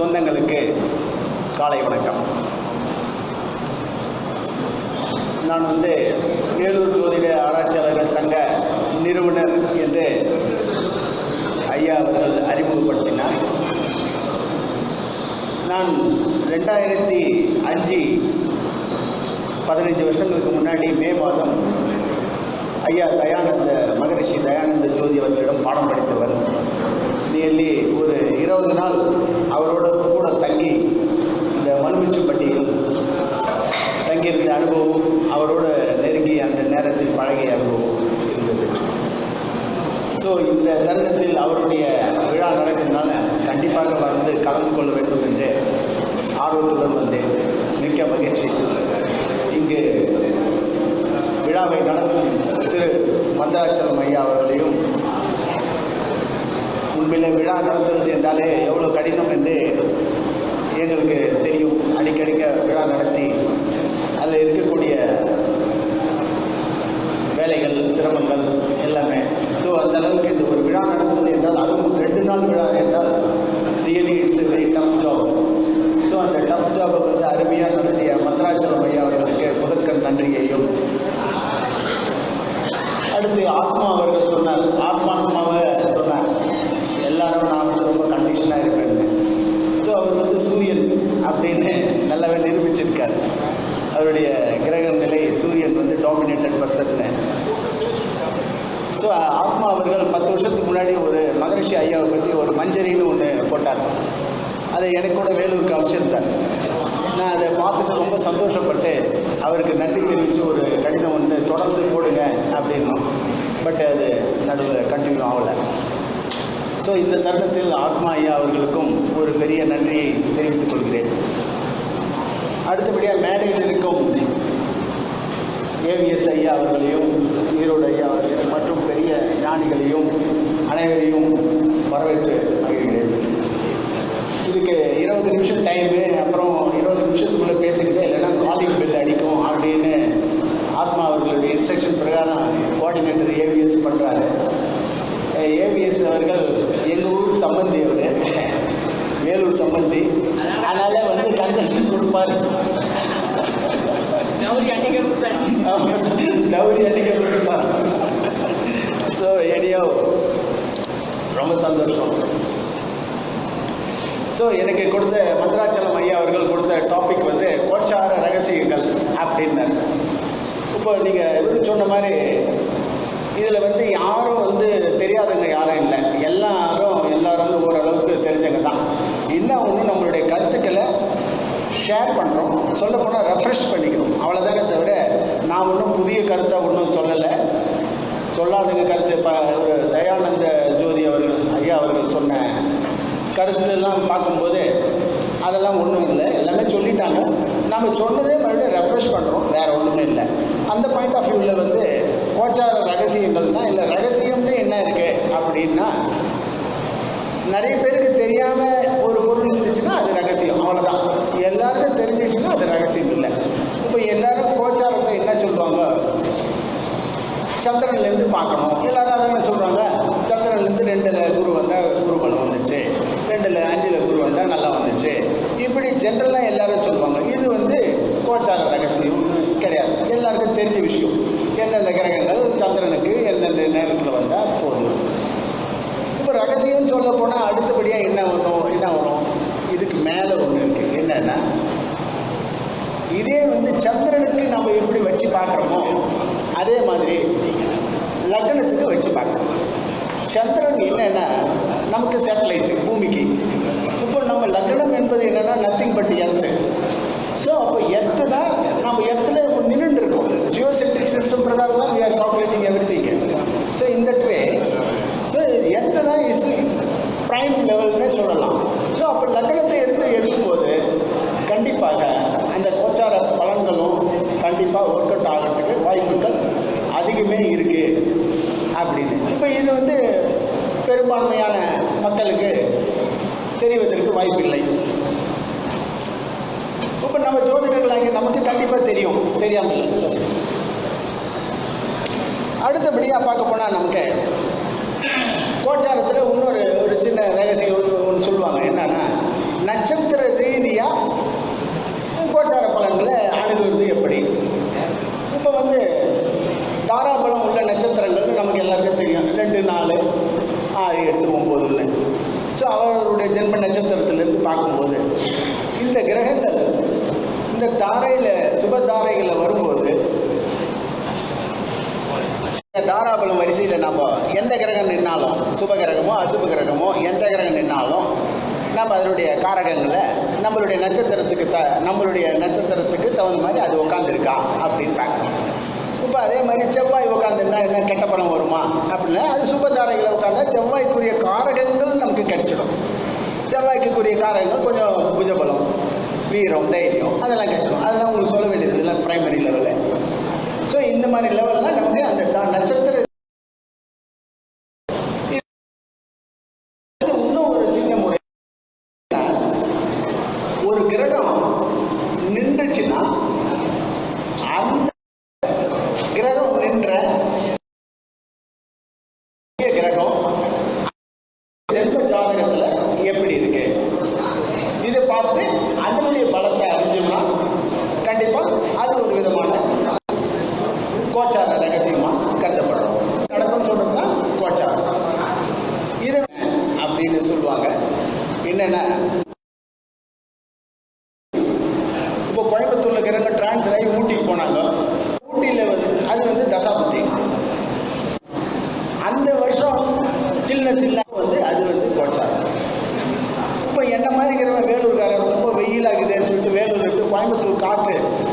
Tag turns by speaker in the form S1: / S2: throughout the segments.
S1: சொந்தங்களுக்கு காலை வணக்கம். நான் வந்து வேலூர் ஜோதிட ஆராய்ச்சியாளர்கள் சங்க நிறுவனர் என்று ஐயா அவர்கள் அறிமுகப்படுத்தினார். நான் ரெண்டாயிரத்தி அஞ்சு பதினைஞ்சு வருஷங்களுக்கு முன்னாடி மே மாதம் ஐயா தயானந்த மகரிஷி தயானந்த ஜோதி அவர்களிடம் பாடம் படித்தவர். நியர்லி ஒரு இருபது நாள் அவரோட கூட தங்கி இந்த மலுமிச்சம்பட்டியில் தங்கியிருந்த அனுபவம் அவரோட நெருங்கி அந்த நேரத்தில் பழகிய அனுபவம் இருந்தது ஸோ இந்த தருணத்தில் அவருடைய விழா நடக்கிறதுனால கண்டிப்பாக வந்து கலந்து கொள்ள வேண்டும் என்று ஆர்வத்துடன் வந்தேன். மிக்க மகிழ்ச்சி இங்கு விழாவை நடத்தும் திரு மந்தராச்சலம் ஐயா அவர்களையும் உண்மையிலே விழா நடத்துவது என்றாலே எவ்வளோ கடினம் என்று எங்களுக்கு தெரியும். அடிக்கடிக்க விழா நடத்தி அதில் இருக்கக்கூடிய வேலைகள் சிரமங்கள் எல்லாமே. ஸோ அந்த அளவுக்கு இந்த ஒரு விழா நடத்துவது என்றால் அதுவும் ரெண்டு நாள் விழா என்றால் really it's very tough job so அந்த டஃப் ஜாபை வந்து அருமையாக நடத்திய மத்ராச்சலம் ஐயா அவர்களுக்கு முதற்கண் நன்றியையும். அடுத்து ஆத்மா அவர்கள் சொன்னார். ஆத்மாத்மாவை சொன்னார். எல்லாரும் நான் வந்து ரொம்ப கண்டிஷனாக இருப்பேன்னு. ஸோ அவர் வந்து சூரியன் அப்படின்னு நல்லாவே நிரூபிச்சிருக்கார். அவருடைய கிரக நிலை சூரியன் வந்து டாமினேட்டட் பர்சன்னு ஸோ ஆத்மா அவர்கள் பத்து வருஷத்துக்கு முன்னாடி ஒரு மகரிஷி ஐயாவை பற்றி ஒரு மஞ்சரின்னு ஒன்று போட்டார். அதை எனக்கு கூட வேலூருக்கு அமைச்சிருந்தார். நான் அதை பார்த்துட்டு ரொம்ப சந்தோஷப்பட்டு அவருக்கு நன்றி தெரிவித்து ஒரு கடிதம் வந்து தொடர்ந்து போடுங்க அப்படின்னோம். பட் அது நடுவில் கண்டினியூ ஆகலை. ஸோ இந்த தருணத்தில் ஆத்மா ஐயா அவர்களுக்கும் ஒரு பெரிய நன்றியை தெரிவித்துக் கொள்கிறேன். அடுத்தபடியாக மேடையில் இருக்கும் ஏவிஎஸ் ஐயா அவர்களையும் ஈரோடு ஐயா அவர்களையும் மற்றும் பெரிய ஞானிகளையும் அனைவரையும் வரவேற்று இதுக்கு இருபது நிமிஷம் டைமு அப்புறம் இருபது நிமிஷத்துக்குள்ளே பேசிக்கிட்டு இல்லைன்னா காலிங் பெல் அடிக்கும் அப்படின்னு ஆத்மா அவர்களுடைய இன்ஸ்ட்ரக்ஷன் பிரகாரம் கோஆர்டினேட்டர் ஏவிஎஸ் பண்ணுறாரு ஏவிஎஸ் அவர்கள் எங்கள் ஊர் சம்பந்தி அவர். வேலூர் சம்பந்தி. அதனால் வந்து கன்செஷன் கொடுப்பார்.
S2: டவுரி அன்னைக்கு கொடுத்தாச்சு
S1: டவுரி அன்னைக்கு கொடுப்பார். ஸோ எனியோ ரொம்ப சந்தோஷம். ஸோ எனக்கு கொடுத்த மந்திராச்சலம் ஐயா அவர்கள் கொடுத்த டாபிக் வந்து கோச்சார ரகசியங்கள் அப்படின்னாரு இப்போ நீங்கள் இவர் சொன்ன மாதிரி இதில் வந்து யாரும் வந்து தெரியாதவங்க யாரும் இல்லை. எல்லாரும் எல்லாரும் ஓரளவுக்கு தெரிஞ்சவங்க தான். இன்னும் ஒன்று நம்மளுடைய கருத்துக்களை ஷேர் பண்ணுறோம் சொல்ல போனால் ரெஃப்ரெஷ் பண்ணிக்கிறோம். அவ்வளோதானே தவிர நான் ஒன்றும் புதிய கருத்தை ஒன்றும் சொல்லலை. சொல்லாதங்க கருத்து. இப்போ ஒரு தயானந்த ஜோதி அவர்கள் ஐயா அவர்கள் சொன்ன கருத்தெல்லாம் பார்க்கும்போது அதெல்லாம் ஒன்றும் இல்லை. எல்லாமே சொல்லிட்டாங்க. நம்ம சொன்னதே மறுபடியும் ரெஃப்ரெஷ் பண்ணுறோம் வேறு ஒன்றுமே இல்லை. அந்த பாயிண்ட் ஆஃப் வியூவில் வந்து கோச்சார ரகசியங்கள்னா இல்லை ரகசியம்னு என்ன இருக்குது அப்படின்னா நிறைய பேருக்கு தெரியாமல் ஒரு பொருள் இருந்துச்சுன்னா அது ரகசியம். அவ்வளோதான் எல்லாருக்கும் தெரிஞ்சிச்சுன்னா அது ரகசியம் இல்லை இப்போ எல்லாரும் கோச்சாரத்தை என்ன சொல்லுவாங்க சந்திரன்லேருந்து பார்க்கணும். எல்லாரும் அதான சொல்கிறாங்க சந்திரன்லேருந்து ரெண்டில் குரு வந்தால் குரு பலம் வந்துச்சு ரெண்டில் அஞ்சில் குரு வந்தால் நல்லா வந்துச்சு இப்படி ஜென்ரலாக எல்லாரும் சொல்லுவாங்க. இது வந்து கோச்சார ரகசியம் கிடையாது. எல்லாருக்கும் தெரிஞ்ச விஷயம். எந்தெந்த கிரகங்கள் சந்திரனுக்கு எந்தெந்த நேரத்தில் வந்தால் போதும். இப்போ ரகசியம்னு சொல்ல போனால் அடுத்தபடியாக என்ன வரும்? என்ன வரும்? இதுக்கு மேலே ஒன்று இதே வந்து சந்திரனுக்கு நம்ம எப்படி வச்சு பார்க்குறோமோ அதே மாதிரி லக்னத்துக்கு வச்சு பார்க்குறோம். சந்திரன் என்னன்னா நமக்கு சேட்டலைட் பூமிக்கு. இப்போ நம்ம லக்னம் என்பது என்னன்னா நத்திங் பட் எர்த்து ஸோ அப்போ எர்த்து தான் நம்ம எர்த்தில் நின்றுட்டு இருக்கோம் ஜியோசெட்ரிக் சிஸ்டம் பிரகாரம் தான் we are calculating everything so இந்த வே ஸோ எர்த்து தான் இஸ் ப்ரைம் லெவல்னு சொல்லலாம். ஸோ அப்போ லக்னத்தை எடுத்து எடுக்கும்போது கண்டிப்பாக பிரச்சார பலன்களும் கண்டிப்பாக ஒர்க் அவுட் ஆகிறதுக்கு வாய்ப்புகள் அதிகமே இருக்குது அப்படின்னு. இப்போ இது வந்து பெரும்பான்மையான மக்களுக்கு தெரிவதற்கு வாய்ப்பில்லை. இப்போ நம்ம ஜோதிடர்களாக நமக்கு கண்டிப்பாக தெரியும் தெரியாமல் அடுத்தபடியாக பார்க்க போனால் நமக்கு கோச்சாரத்தில் இன்னொரு ஒரு சின்ன ரகசியம் ஒன்று சொல்லுவாங்க. என்னன்னா நட்சத்திர ரீதியாக ஆறு எட்டு ஒம்பது இல்லை. ஸோ அவருடைய ஜென்ம நட்சத்திரத்திலேருந்து பார்க்கும்போது இந்த கிரகங்கள் இந்த தாரையில் சுப தாரைகளில் வரும்போது தாராபலம் வரிசையில் நம்ம எந்த கிரகம் நின்னாலும் சுப கிரகமோ அசுப கிரகமோ எந்த கிரகம் நின்னாலும் நம்ம அதனுடைய காரகங்களை நம்மளுடைய நட்சத்திரத்துக்கு த நம்மளுடைய நட்சத்திரத்துக்கு தகுந்த மாதிரி அது உட்காந்துருக்கா அப்படின்னு பார்க்கணும். அப்புறம் அதே மாதிரி செவ்வாய் உட்காந்துருந்தா என்ன கெட்ட படம் வருமா? அப்படின்னா அது சுபதாரைகளை உட்காந்தா செவ்வாய்க்குரிய காரகங்கள் நமக்கு கிடைச்சிடும். செவ்வாய்க்குரிய காரகங்கள் கொஞ்சம் புஜபலம் வீரம் தைரியம் அதெல்லாம் கிடைச்சிடும். அதெல்லாம் உங்களுக்கு சொல்ல வேண்டியது இல்லை ப்ரைமரி லெவலில் ஸோ இந்த மாதிரி லெவலில் நமக்கு அந்த நட்சத்திர பார்த்து அதனுடைய பலத்தை அறிஞ்சோம்னா கண்டிப்பா அது ஒரு விதமான கோச்சார ரகசியமா கருதப்படும். கடக்கம் சொல்கிறோம்னா கோச்சாரம். இது அப்படின்னு சொல்லுவாங்க. என்னென்ன? இப்போ கோயம்புத்தூரில் இருக்கிறவங்க டிரான்ஸ்ஃபர் ஆகி ஊட்டிக்கு போனாங்க. ஊட்டியில் வந்து அது வந்து தசாபுத்தி அந்த வருஷம் சில்னஸ் இல்லாமல் Jorge.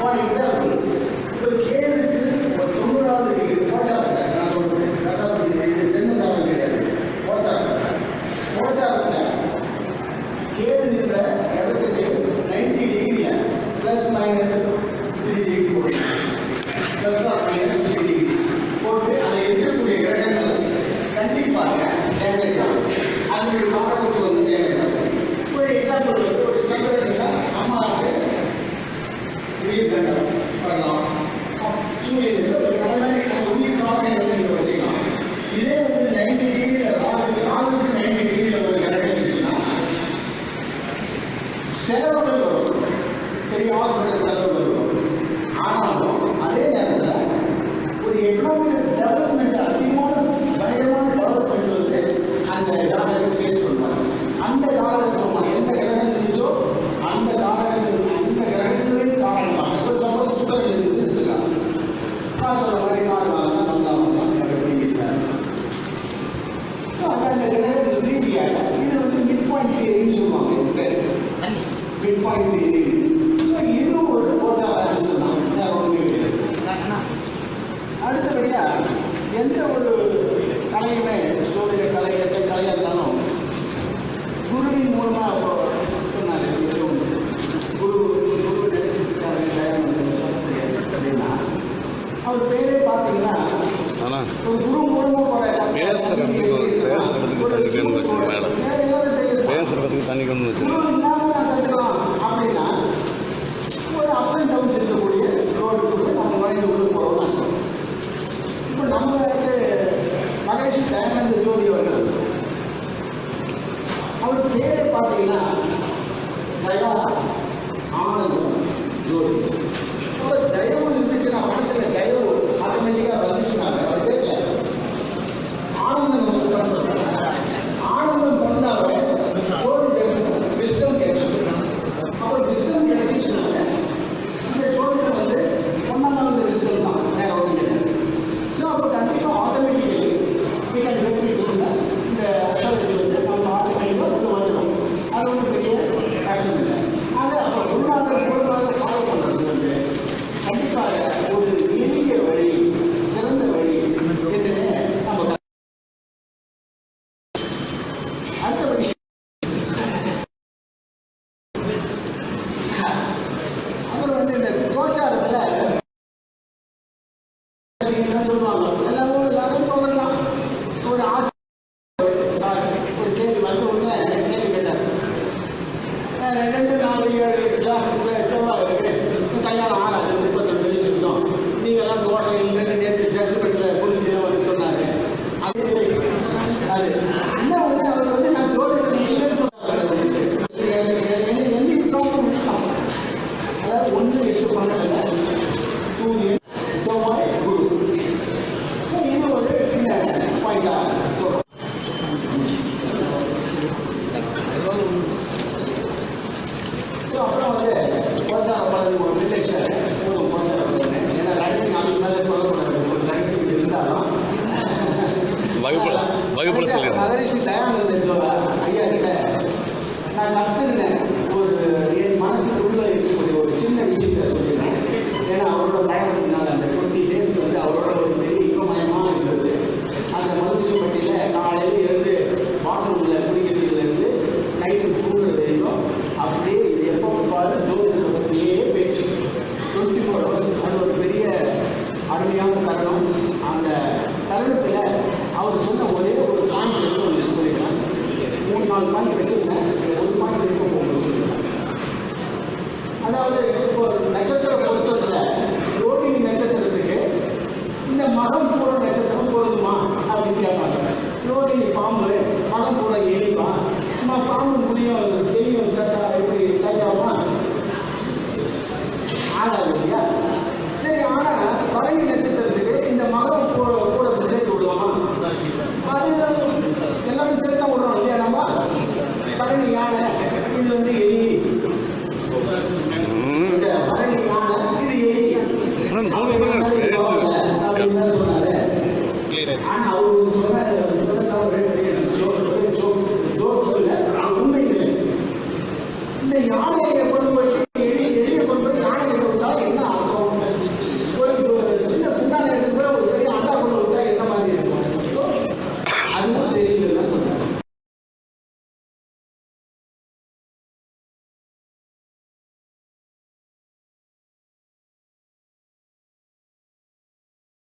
S1: ஃபார் எக்ஸாம்பிள் ஒரு கேளுக்கு ஒரு தொண்ணூறாவது டிகிரி போச்சாருங்க நான் சொல்கிறேன் ரசாபதி ஜென்ம சாதம் கிடையாது போச்சாருங்க போச்சாருங்க கேது நின்ற இடத்துக்கு நைன்டி டிகிரியில் ப்ளஸ் மைனஸ் Biết là 好，注意 அது என்ன ஒன்று அவர் வந்து நான் ஜோதிடம் இல்லைன்னு சொன்னார் எந்த ப்ராப்ளம் அதாவது ஒன்று எட்டு பண்ணல சூரியன் செவ்வாய் குரு ஸோ இது ஒரு சின்ன பாயிண்டாக சொல்கிறோம் ஸோ அப்புறம் வந்து கோச்சார பலன் ஒரு வில்லேஜில் ஒரு கோச்சார பலன் ஏன்னா ரகசியம் அதுக்கு மேலே சொல்லக்கூடாது ஒரு ரகசியம் இருந்தாலும்
S2: வகுப்புல வகுப்புல சொல்லிடுறேன்
S1: மகரிஷி தயானந்த ஜோரா ஐயா கிட்ட